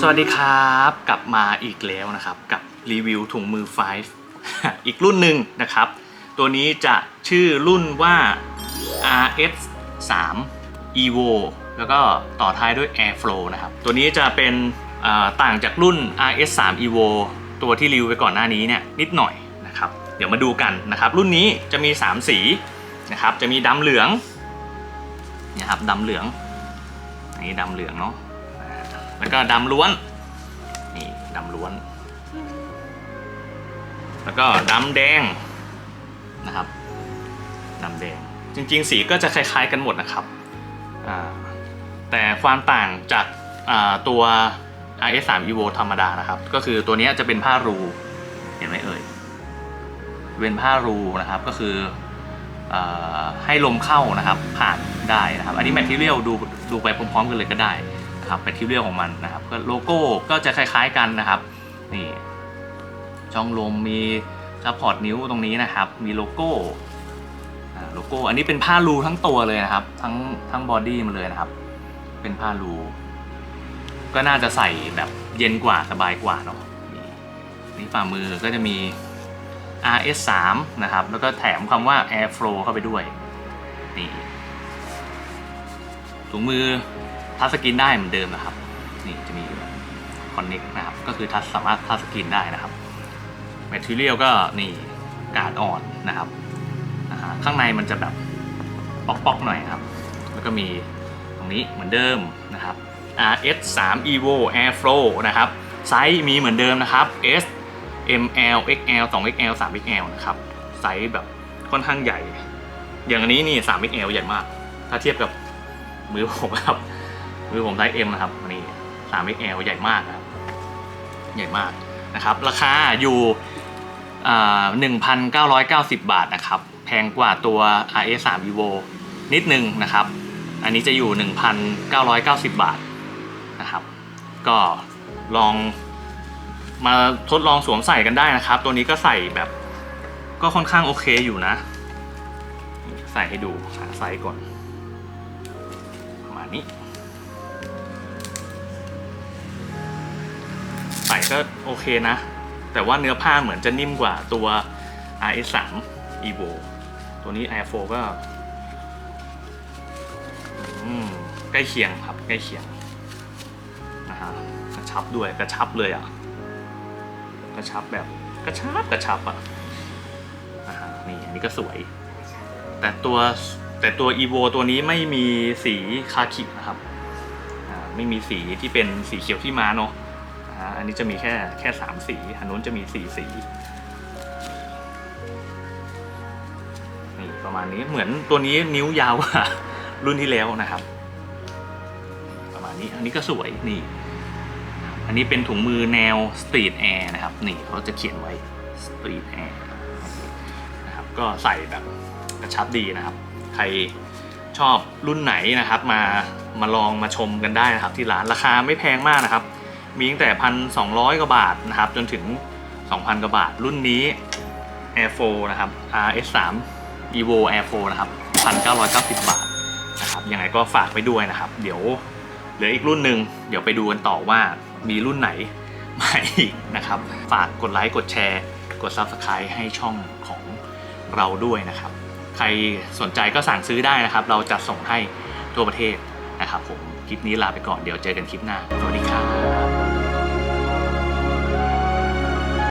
สวัสดีครับกลับมาอีกแล้วนะครับกับรีวิวถุงมือ 5 อีกรุ่นหนึ่งนะครับ ตัวนี้จะชื่อรุ่นว่า RS 3 Evo แล้วก็ต่อท้ายด้วย Airflow นะครับ ตัวนี้จะเป็นต่างจากรุ่น RS 3 Evo ตัวที่รีวิวไปก่อนหน้านี้เนี่ยนิดหน่อยนะครับ เดี๋ยวมาดูกันนะครับ รุ่นนี้จะมี 3 สีนะครับ จะมีดำเหลืองนะครับดำเหลืองอันนี้ดำเหลืองเนาะ แล้วก็ดำล้วน นี่ดำล้วน แล้วก็ดำแดงนะครับดำแดง จริงๆ สีก็จะคล้าย ๆ กันหมดนะครับ แต่ความต่างจากาตัว RS3 Evo ธรรมดานะครับ ก็คือตัวนี้จะเป็นผ้ารู เห็นไหมเอ่ย เป็นผ้ารูนะครับ ก็คืออให้ลมเข้านะครับผ่านได้นะครับ อันนี้แมทเทียลดูดูไปพร้อมๆกันเลยก็ได้ นะครับแมทเทียลของมันนะครับก็โลโก้ก็จะคล้ายๆกันนะครับนี่ช่องลมมีซัพพอร์ตนิ้วตรงนี้นะครับ มีโลโก้โลโก้อันนี้เป็นผ้ารูทั้งตัวเลยนะครับ ทั้งทั้งบอดี้มันเลยนะครับ เป็นผ้ารูก็น่าจะใส่แบบเย็นกว่าสบายกว่าเนาะนี่นี่ฝ่ามือก็จะมี RS3 นะครับ แล้วก็แถมคำว่า Airflow เข้าไปด้วย นี่ถุงมือ ทัชสกรีนได้เหมือนเดิมนะครับ นี่จะมีคอนเน็กนะครับ ก็คือทัชสามารถทัชสกรีนได้นะครับแมทเทียลก็นี่กาดอ่อนนะครับนะฮะข้างในมันจะแบบป๊อกๆหน่อยครับ แล้วก็มีตรงนี้เหมือนเดิมนะครับ RS 3 Evo Airflow นะครับไซส์มีเหมือนเดิมนะครับ S ML XL 2XL 3XL นะครับไซส์แบบค่อนข้างใหญ่ อย่างอันนี้นี่ 3XL ใหญ่มาก ถ้าเทียบกับมือผมครับ มือผมไซส์ M นะครับนนี้ 3XL ใหญ่มากนะครับ ใหญ่มากนะครับ ราคาอยู่อ่า1,990บาทนะครับ แพงกว่าตัว RS 3 Evo นิดนึงนะครับ อันนี้จะอยู่ 1,990 บาทนะครับ ก็ลองมาทดลองสวมใส่กันได้นะครับ ตัวนี้ก็ใส่แบบก็ค่อนข้างโอเคอยู่นะ ใส่ให้ดูหาไซส์ก่อนประมาณนี้ ใส่ก็โอเคนะ แต่ว่าเนื้อผ้าเหมือนจะนิ่มกว่าตัว RS3 Evo ตัวนี้ Air 4ก็ใกล้เคียงครับใกล้เคียงนะฮะกระชับด้วยกระชับเลยอะ กระชับแบบกระชับกระชับอะนะฮะนี่อันนี้ก็สวย แต่ตัวแต่ตัว evo ตัวนี้ไม่มีสีคาคินะครับไม่มีสีที่เป็นสีเขียวที่ม้าเนาะ อันนี้จะมีแค่แค่สามสีอันนู้นจะมีสี่สีนี่ประมาณนี้เหมือนตัวนี้นิ้วยาวกว่ารุ่นที่แล้วนะครับ ประมาณนี้อันนี้ก็สวยนี่ อันนี้เป็นถุงมือแนว Street Air นะครับ นี่เขาจะเขียนไว้ Street Air นะครับก็ใส่แบบกระชับดีนะครับ ใครชอบรุ่นไหนนะครับ มามาลองมาชมกันได้นะครับ ที่ร้านราคาไม่แพงมากนะครับ มีตั้งแต่พันสองกว่าบาทนะครับ จนถึง 2,000 กว่าบาท รุ่นนี้ Air 4นะครับ RS3 Evo Air 4นะครับ1,990 บาทนะครับยังไงก็ฝากไปด้วยนะครับ เดี๋ยวเหลืออีกรุ่นหนึ่งเดี๋ยวไปดูกันต่อว่ามีรุ่นไหนใหม่อีกนะครับ ฝากกดไลค์กดแชร์ กด Subscribe ให้ช่องของเราด้วยนะครับ ใครสนใจก็สั่งซื้อได้นะครับ เราจะส่งให้ทั่วประเทศ นะครับผมคลิปนี้ลาไปก่อนเดี๋ยวเจอกันคลิปหน้าสวัสดีครับ